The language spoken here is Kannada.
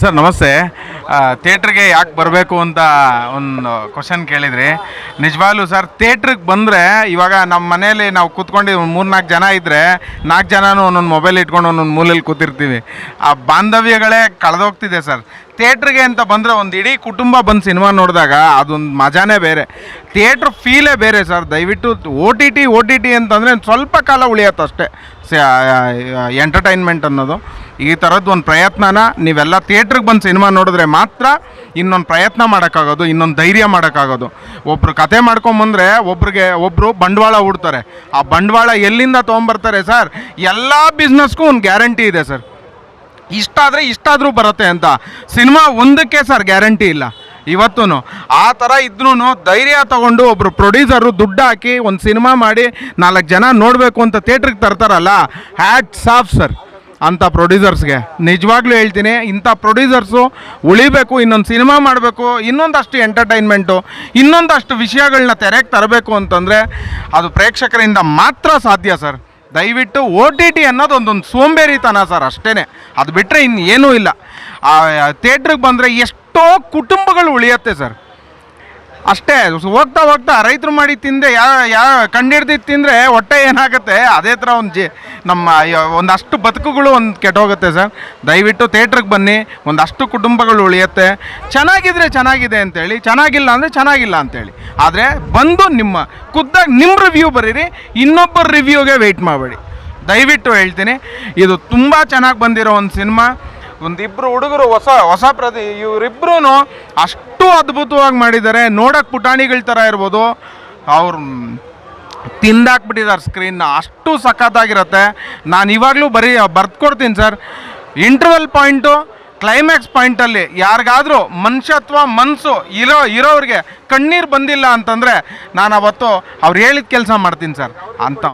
ಸರ್, ನಮಸ್ತೆ. ಥಿಯೇಟ್ರಿಗೆ ಯಾಕೆ ಬರಬೇಕು ಅಂತ ಒಂದು ಕ್ವಶನ್ ಕೇಳಿದ್ರಿ. ನಿಜವಾಗ್ಲೂ ಸರ್, ಥಿಯೇಟ್ರಿಗೆ ಬಂದರೆ ಇವಾಗ ನಮ್ಮ ಮನೇಲಿ ನಾವು ಕೂತ್ಕೊಂಡು ಮೂರು ನಾಲ್ಕು ಜನ ಇದ್ದರೆ ನಾಲ್ಕು ಜನನೂ ಒಂದೊಂದು ಮೊಬೈಲ್ ಇಟ್ಕೊಂಡು ಒಂದೊಂದು ಮೂಲೆಯಲ್ಲಿ ಕೂತಿರ್ತೀವಿ. ಆ ಬಾಂಧವ್ಯಗಳೇ ಕಳೆದೋಗ್ತಿದೆ ಸರ್. ಥಿಯೇಟ್ರಿಗೆ ಅಂತ ಬಂದರೆ ಒಂದು ಇಡೀ ಕುಟುಂಬ ಬಂದು ಸಿನಿಮಾ ನೋಡಿದಾಗ ಅದೊಂದು ಮಜಾನೇ ಬೇರೆ. ಥಿಯೇಟ್ರ್ ಫೀಲೇ ಬೇರೆ ಸರ್. ದಯವಿಟ್ಟು O T T, O T T ಅಂತಂದರೆ ಸ್ವಲ್ಪ ಕಾಲ ಉಳಿಯತ್ತೆ ಅಷ್ಟೇ ಎಂಟರ್ಟೈನ್ಮೆಂಟ್ ಅನ್ನೋದು. ಈ ಥರದ್ದು ಒಂದು ಪ್ರಯತ್ನನ ನೀವೆಲ್ಲ ಥಿಯೇಟ್ರಿಗೆ ಬಂದು ಸಿನಿಮಾ ನೋಡಿದ್ರೆ ಮಾತ್ರ ಇನ್ನೊಂದು ಪ್ರಯತ್ನ ಮಾಡೋಕ್ಕಾಗೋದು, ಇನ್ನೊಂದು ಧೈರ್ಯ ಮಾಡೋಕ್ಕಾಗೋದು. ಒಬ್ರು ಕತೆ ಮಾಡ್ಕೊಂಬಂದರೆ ಒಬ್ರಿಗೆ ಒಬ್ಬರು ಬಂಡವಾಳ ಹೂಡ್ತಾರೆ. ಆ ಬಂಡವಾಳ ಎಲ್ಲಿಂದ ತೊಗೊಂಬರ್ತಾರೆ ಸರ್? ಎಲ್ಲ ಬಿಸ್ನೆಸ್ಗೂ ಒಂದು ಗ್ಯಾರಂಟಿ ಇದೆ ಸರ್. ಇಷ್ಟಾದರೆ ಇಷ್ಟಾದರೂ ಬರುತ್ತೆ ಅಂತ. ಸಿನಿಮಾ ಒಂದಕ್ಕೆ ಸರ್ ಗ್ಯಾರಂಟಿ ಇಲ್ಲ. ಇವತ್ತೂ ಆ ಥರ ಇದ್ರೂ ಧೈರ್ಯ ತಗೊಂಡು ಒಬ್ಬರು ಪ್ರೊಡ್ಯೂಸರು ದುಡ್ಡು ಹಾಕಿ ಒಂದು ಸಿನಿಮಾ ಮಾಡಿ ನಾಲ್ಕು ಜನ ನೋಡಬೇಕು ಅಂತ ಥಿಯೇಟ್ರಿಗೆ ತರ್ತಾರಲ್ಲ ಹ್ಯಾಟ್ ಸಾಫ್ ಸರ್ ಅಂಥ ಪ್ರೊಡ್ಯೂಸರ್ಸ್ಗೆ ನಿಜವಾಗ್ಲೂ ಹೇಳ್ತೀನಿ, ಇಂಥ ಪ್ರೊಡ್ಯೂಸರ್ಸು ಉಳಿಬೇಕು, ಇನ್ನೊಂದು ಸಿನಿಮಾ ಮಾಡಬೇಕು, ಇನ್ನೊಂದಷ್ಟು ಎಂಟರ್ಟೈನ್ಮೆಂಟು ಇನ್ನೊಂದಷ್ಟು ವಿಷಯಗಳನ್ನ ತೆರೆಗೆ ತರಬೇಕು ಅಂತಂದರೆ ಅದು ಪ್ರೇಕ್ಷಕರಿಂದ ಮಾತ್ರ ಸಾಧ್ಯ ಸರ್ ದಯವಿಟ್ಟು ಓ ಟಿ ಟಿ ಅನ್ನೋದು ಸೋಂಬೇರಿತನ ಸರ್ ಅಷ್ಟೇ ಅದು ಬಿಟ್ಟರೆ ಇನ್ನು ಏನೂ ಇಲ್ಲ. ಥಿಯೇಟ್ರಿಗೆ ಬಂದರೆ ಎಷ್ಟೋ ಕುಟುಂಬಗಳು ಉಳಿಯುತ್ತೆ ಸರ್. ಅಷ್ಟೇ, ಹೋಗ್ತಾ ಹೋಗ್ತಾ ರೈತರು ಮಾಡಿ ತಿಂದೆ ಯಾ ಯಾ ಕಂಡಿಡ್ದಿದ್ದು ತಿಂದರೆ ಹೊಟ್ಟೆ ಏನಾಗುತ್ತೆ? ಅದೇ ಥರ ಒಂದು ಜಿ, ನಮ್ಮ ಒಂದಷ್ಟು ಬದುಕುಗಳು ಒಂದು ಕೆಟ್ಟೋಗುತ್ತೆ ಸರ್. ದಯವಿಟ್ಟು ಥಿಯೇಟ್ರಿಗೆ ಬನ್ನಿ, ಒಂದಷ್ಟು ಕುಟುಂಬಗಳು ಉಳಿಯುತ್ತೆ. ಚೆನ್ನಾಗಿದ್ರೆ ಚೆನ್ನಾಗಿದೆ ಅಂತೇಳಿ, ಚೆನ್ನಾಗಿಲ್ಲ ಅಂದರೆ ಚೆನ್ನಾಗಿಲ್ಲ ಅಂತೇಳಿ. ಆದರೆ ಬಂದು ನಿಮ್ಮ, ಖುದ್ದಾಗಿ ನಿಮ್ಮ ರಿವ್ಯೂ ಬರೀರಿ, ಇನ್ನೊಬ್ಬರ ರಿವ್ಯೂಗೆ ವೆಯ್ಟ್ ಮಾಡಬೇಡಿ. ದಯವಿಟ್ಟು ಹೇಳ್ತೀನಿ, ಇದು ತುಂಬ ಚೆನ್ನಾಗಿ ಬಂದಿರೋ ಒಂದು ಸಿನಿಮಾ. ಒಂದಿಬ್ಬರು ಹುಡುಗರು ಹೊಸ ಹೊಸ ಪ್ರತಿ ಇವರಿಬ್ರು ಅಷ್ಟು ಅದ್ಭುತವಾಗಿ ಮಾಡಿದ್ದಾರೆ. ನೋಡೋಕೆ ಪುಟಾಣಿಗಳ ಥರ ಇರ್ಬೋದು. ಅವ್ರು ತಿಂದಾಕ್ಬಿಟ್ಟಿದ್ದಾರೆ ಸ್ಕ್ರೀನ್ನ ಅಷ್ಟು ಸಖತ್ತಾಗಿರುತ್ತೆ. ನಾನು ಇವಾಗಲೂ ಬರೀ, ಬರ್ದ್ಕೊಡ್ತೀನಿ ಸರ್. ಇಂಟರ್ವಲ್ ಪಾಯಿಂಟು ಕ್ಲೈಮ್ಯಾಕ್ಸ್ ಪಾಯಿಂಟಲ್ಲಿ ಯಾರಿಗಾದರೂ ಮನುಷ್ಯತ್ವ ಮನಸ್ಸು ಇರೋ ಇರೋರಿಗೆ ಕಣ್ಣೀರು ಬಂದಿಲ್ಲ ಅಂತಂದರೆ ನಾನು ಅವತ್ತು ಅವ್ರು ಹೇಳಿದ ಕೆಲಸ ಮಾಡ್ತೀನಿ ಸರ್. ಅಂತ.